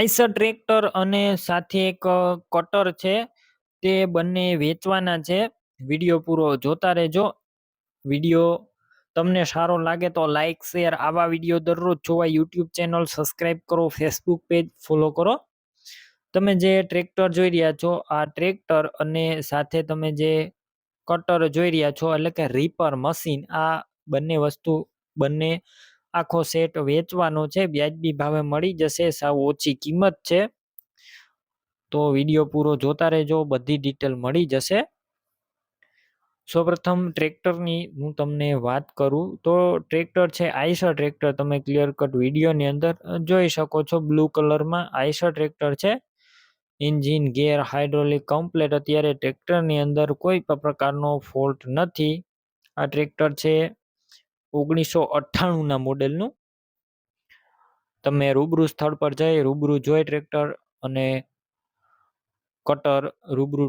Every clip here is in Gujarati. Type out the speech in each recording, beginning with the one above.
આઈસર ટ્રેક્ટર અને સાથે એક કટર છે. તે બંને વેચવાના છે. વીડિયો પૂરો જોતા રહેજો. વીડિયો તમને સારો લાગે તો લાઇક શેર આવા વીડિયો દરરોજ જોવા યુટ્યુબ ચેનલ સબસ્ક્રાઈબ કરો, ફેસબુક પેજ ફોલો કરો. તમે જે ટ્રેક્ટર જોઈ રહ્યા છો, આ ટ્રેક્ટર અને સાથે તમે જે કટર જોઈ રહ્યા છો, એટલે કે રીપર મશીન, આ બંને વસ્તુ બંને આખો સેટ વેચવાનો છે, વ્યાજબી ભાવે મળી જશે, સાવ ઓછી કિંમત છે. તો વીડિયો પૂરો જોતા રહેજો, બધી ડિટેલ મળી જશે. સૌપ્રથમ ટ્રેક્ટરની હું તમને વાત કરું, તો ટ્રેક્ટર છે, આઈસર ટ્રેક્ટર. તમે ક્લિયર કટ વિડીયોની અંદર જોઈ શકો છો, બ્લુ કલરમાં આઈસર ટ્રેક્ટર છે. એન્જિન ગેર હાઇડ્રોલિક કમ્પ્લેટ, અત્યારે ટ્રેક્ટરની અંદર કોઈ પણ પ્રકારનો ફોલ્ટ નથી. આ ટ્રેક્ટર છે ઓગણીસો અઠ્ઠાણુંના મોડેલનું. તમે રૂબરૂ સ્થળ પર જઈ, રૂબરૂ જોઈ ટ્રેક્ટર અને કટર રૂબરૂ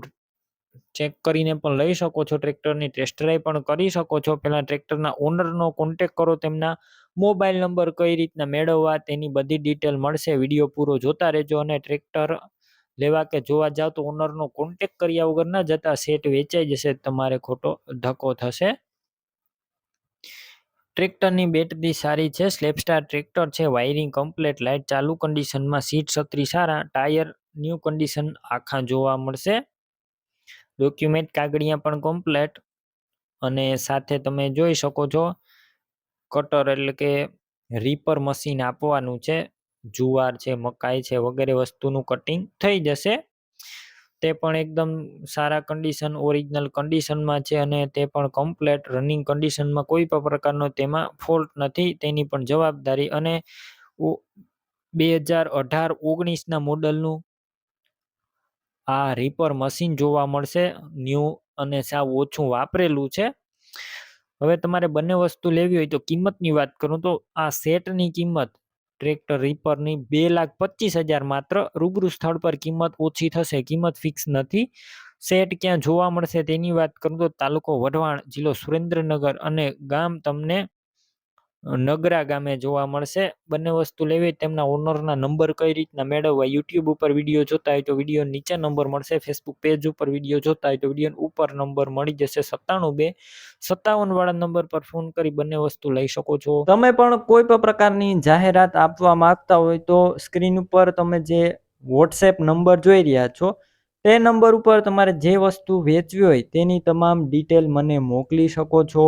ચેક કરીને પણ લઈ શકો છો ટ્રેક્ટરની ટેસ્ટ ડ્રાઈવ પણ કરી શકો છો. પહેલાં ટ્રેક્ટરના ઓનરનો કોન્ટેક કરો, તેમના મોબાઈલ નંબર કઈ રીતના મેળવવા તેની બધી ડિટેલ મળશે. વીડિયો પૂરો જોતા રહેજો અને ટ્રેક્ટર લેવા કે જોવા જાઓ તો ઓનરનો કોન્ટેક કર્યા વગર ના જતા. સેટ વેચાઈ જશે, તમારે ખોટો ધક્કો થશે. ટ્રેક્ટરની બેટરી સારી છે સ્લેપસ્ટાર ટ્રેક્ટર છે, વાયરિંગ કમ્પ્લેટ, લાઇટ ચાલુ કન્ડિશનમાં, સીટ છત્રી સારા, ટાયર ન્યૂ કન્ડિશન આખા જોવા મળશે. ડોક્યુમેન્ટ કાગળિયા પણ કમ્પ્લેટ અને સાથે તમે જોઈ શકો છો, કટર એટલે કે રીપર મશીન આપવાનું છે, જુવાર છે, મકાઈ છે, વગેરે વસ્તુનું કટિંગ થઈ જશે. તે પણ એકદમ સારા કન્ડિશન ઓરિજિનલ કન્ડિશનમાં છે અને તે પણ કમ્પ્લેટ રનિંગ કન્ડિશનમાં કોઈ પણ પ્રકારનો તેમાં ફોલ્ટ નથી. તેની પણ જવાબદારી અને બે હજાર અઢાર ઓગણીસના મોડલનું આ રીપર મશીન જોવા મળશે. ન્યૂ અને સાવ ઓછું વાપરેલું છે. હવે તમારે બંને વસ્તુ લેવી હોય તો કિંમતની વાત કરું તો આ સેટની કિંમત ટ્રેક્ટર રીપરની બે લાખ પચીસ હજાર માત્ર. રૂબરૂ સ્થળ પર કિંમત ઓછી થશે, કિંમત ફિક્સ નથી. સેટ ક્યાં જોવા મળશે તેની વાત કરું તો તાલુકો વઢવાણ જિલ્લો સુરેન્દ્રનગર અને ગામ તમને નગરા ગામે જોવા મળશે. બંને વસ્તુ લેવી તેમના ઓનરના નંબર કઈ રીતના મેળવવા યુટ્યુબ ઉપર વીડિયો જોતા હોય તો વીડિયો નીચે નંબર મળશે. ફેસબુક પેજ ઉપર વીડિયો જોતા હોય તો વીડિયો ઉપર નંબર મળી જશે. સત્તાણું બે, સત્તાવન વાળા નંબર પર ફોન કરી બંને વસ્તુ લઈ શકો છો. તમે પણ કોઈ પણ પ્રકારની જાહેરાત આપવા માંગતા હોય તો સ્ક્રીન ઉપર તમે જે વોટ્સએપ નંબર જોઈ રહ્યા છો, તે નંબર ઉપર તમારે જે વસ્તુ વેચવી હોય તેની તમામ ડિટેલ મને મોકલી શકો છો.